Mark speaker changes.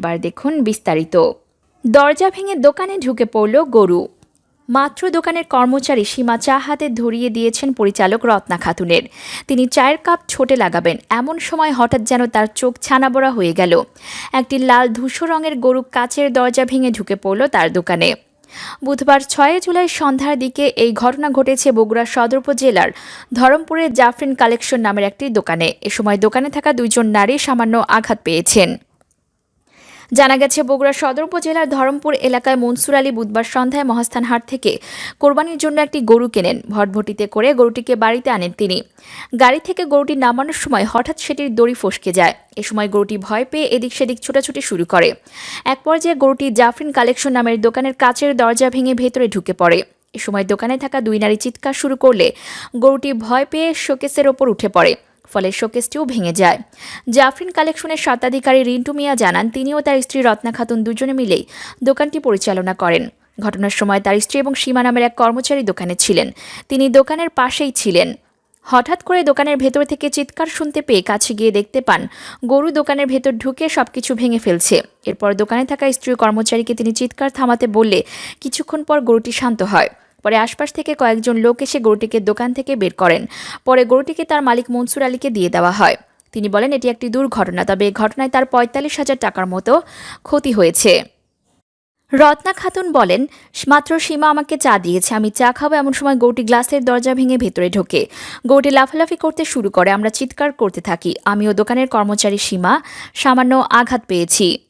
Speaker 1: এবার দেখুন বিস্তারিত। দরজা ভেঙে দোকানে ঢুকে পড়ল গরু। মাত্র দোকানের কর্মচারী সীমা চা হাতে ধরিয়ে দিয়েছেন পরিচালক রত্না খাতুনের। তিনি চায়ের কাপ ছোটে লাগাবেন, এমন সময় হঠাৎ যেন তার চোখ ছানাবড়া হয়ে গেল। একটি লাল ধূসর রঙের গরু কাচের দরজা ভেঙে ঢুকে পড়ল তার দোকানে। বুধবার ছয় জুলাই সন্ধ্যার দিকে এই ঘটনা ঘটেছে বগুড়া সদর উপজেলার ধরমপুরের জাফরিন কালেকশন নামের একটি দোকানে। এ সময় দোকানে থাকা দুইজন নারী সামান্য আঘাত পেয়েছেন। জানা গেছে বগুড়া সদর উপজেলার ধরমপুর এলাকায় মনসুর আলী বুধবার সন্ধ্যায় মহাস্থান হাট থেকে কোরবানির জন্য একটি গরু কেনেন। ভটভটিতে করে গরুটিকে বাড়িতে আনেন তিনি। গাড়ি থেকে গরুটি নামানোর সময় হঠাৎ সেটির দড়ি ফসকে যায়। এ সময় গরুটি ভয় পেয়ে এদিক সেদিক ছোটাছুটি শুরু করে। এক পর্যায়ে গরুটি জাফরিন কালেকশন নামের দোকানের কাচের দরজা ভেঙে ভেতরে ঢুকে পড়ে। এ সময় দোকানে থাকা দুই নারী চিৎকার শুরু করলে গরুটি ভয় পেয়ে শোকেসের ওপর উঠে পড়ে। ফলে শোকেসটিও ভেঙে যায়। জাফরিন কালেকশনের স্বত্বাধিকারী রিন্টু মিয়া জানান, তিনিও তার স্ত্রী রত্না খাতুন দুজনে মিলেই দোকানটি পরিচালনা করেন। ঘটনার সময় তার স্ত্রী এবং সীমা নামের এক কর্মচারী দোকানে ছিলেন। তিনি দোকানের পাশেই ছিলেন। হঠাৎ করে দোকানের ভেতর থেকে চিৎকার শুনতে পেয়ে কাছে গিয়ে দেখতে পান, গরু দোকানের ভেতর ঢুকে সবকিছু ভেঙে ফেলছে। এরপর দোকানে থাকা স্ত্রী কর্মচারীকে তিনি চিৎকার থামাতে বললে, কিছুক্ষণ পর গরুটি শান্ত হয়। পরে আশপাশ থেকে কয়েকজন লোক এসে গরুটিকে দোকান থেকে বের করেন। পরে গরুটিকে তার মালিক মনসুর আলীকে দিয়ে দেওয়া হয়। তিনি বলেন, এটি একটি দুর্ঘটনা, তবে এই ঘটনায় তার পঁয়তাল্লিশ হাজার টাকার মতো ক্ষতি হয়েছে। রত্না খাতুন বলেন, মাত্র সীমা আমাকে চা দিয়েছে। আমি চা খাব এমন সময় গৌটি গ্লাসের দরজা ভেঙে ভেতরে ঢোকে। গৌটি লাফালাফি করতে শুরু করে। আমরা চিৎকার করতে থাকি। আমিও দোকানের কর্মচারী সীমা। সামান্য আঘাত পেয়েছি।